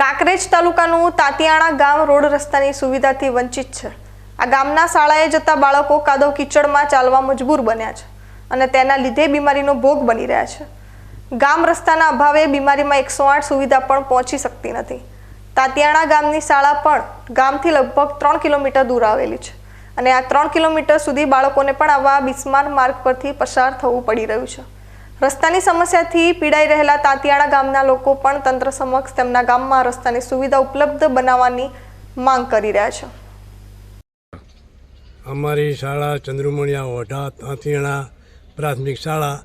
કાંકરેજ તાલુકાનું તાતિયાણા ગામ રોડ રસ્તાની સુવિધાથી વંચિત છે. આ ગામના શાળાએ જતા બાળકો કાદવ કીચડમાં ચાલવા મજબૂર બન્યા છે અને તેના લીધે બીમારીનો ભોગ બની રહ્યા છે. ગામ રસ્તાના અભાવે બીમારીમાં એકસો આઠ સુવિધા પણ પહોંચી શકતી નથી. તાતિયાણા ગામની શાળા પણ ગામથી લગભગ ત્રણ કિલોમીટર દૂર આવેલી છે અને આ ત્રણ કિલોમીટર સુધી બાળકોને પણ આવા બિસ્માર માર્ગ પરથી પસાર થવું પડી રહ્યું છે. રસ્તાની સમસ્યાથી પીડાઈ રહેલા તાતિયાણા ગામના લોકો પણ તંત્ર સમક્ષ તેમના ગામમાં રસ્તાની સુવિધા ઉપલબ્ધ બનાવવાની માંગ કરી રહ્યા છે. અમારી શાળા ચંદ્રુમણિયા ઓઢા તાંતીણા પ્રાથમિક શાળા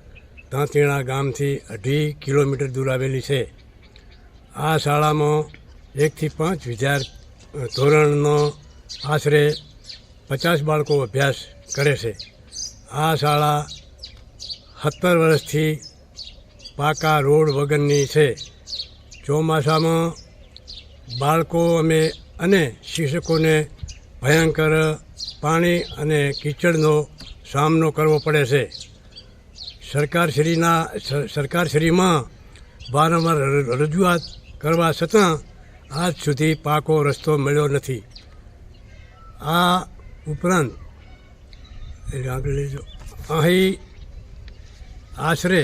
તાંતીણા ગામથી અઢી કિલોમીટર દૂર આવેલી છે. આ શાળામાં એકથી પાંચ વિદ્યાર ધોરણનો આશરે પચાસ બાળકો અભ્યાસ કરે છે. આ શાળા સત્તર વર્ષથી પાકા રોડ વગરની છે. ચોમાસામાં બાળકો અમે અને શિક્ષકોને ભયંકર પાણી અને કીચડનો સામનો કરવો પડે છે. સરકારશ્રીના સરકારશ્રીમાં વારંવાર રજૂઆત કરવા છતાં આજ સુધી પાકો રસ્તો મળ્યો નથી. આ ઉપરાંત આગળ લેજો અહીં આશરે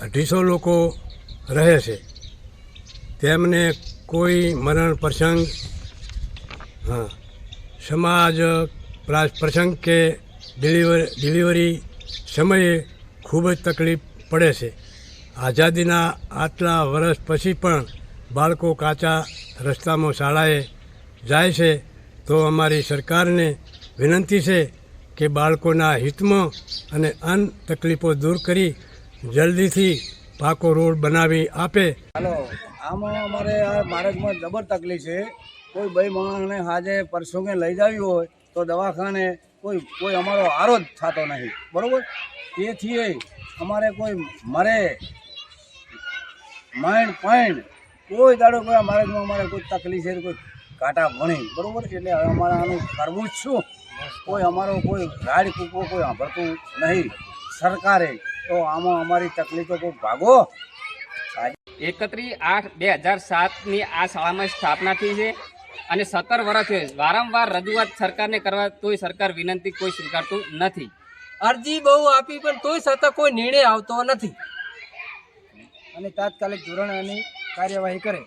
અઢીસો લોકો રહે છે. તેમને કોઈ મરણ પ્રસંગ, હા, સમાજ પ્રસંગ કે ડિલિવર, ડિલિવરી સમયે ખૂબ જ તકલીફ પડે છે. આઝાદીના આટલા વર્ષ પછી પણ બાળકો કાચા રસ્તામાં શાળાએ જાય છે, તો અમારી સરકારને વિનંતી છે કે બાળકોના હિતમાં અને અન તકલીફો દૂર કરી જલ્દીથી પાકો રોડ બનાવી આપે. હલો, આમાં અમારે આ બાળકમાં જબર તકલીફ છે. કોઈ ભાઈ માણસને હાજે પરસોંગે લઈ જાવી હોય તો દવાખાને કોઈ કોઈ અમારો આરો જ થતો નહીં. બરાબર? તેથી અમારે કોઈ મરે. માઇન્ડ પાઇન્ડ કોઈ દાડો કોઈ બાળકમાં અમારે કોઈ તકલીફ છે, કોઈ કાંટા ભણી છે એટલે હવે અમારે આનું કરવું જ શું? કોઈ અમારો કોઈ રાડ કૂકવો કોઈ સાંભળતું નહીં. સરકારે તો આમાં અમારી તકલીફો કોઈ ભાગો. એકત્રીસ આઠ બે હજાર સાતની આ શાળામાં સ્થાપના થઈ છે અને સત્તર વર્ષ વારંવાર રજૂઆત સરકારને કરવા તોય સરકાર વિનંતી કોઈ સ્વીકારતું નથી. અરજી બહુ આપી પણ તોય છતાં કોઈ નિર્ણય આવતો નથી. અને તાત્કાલિક ધોરણે આની કાર્યવાહી કરે.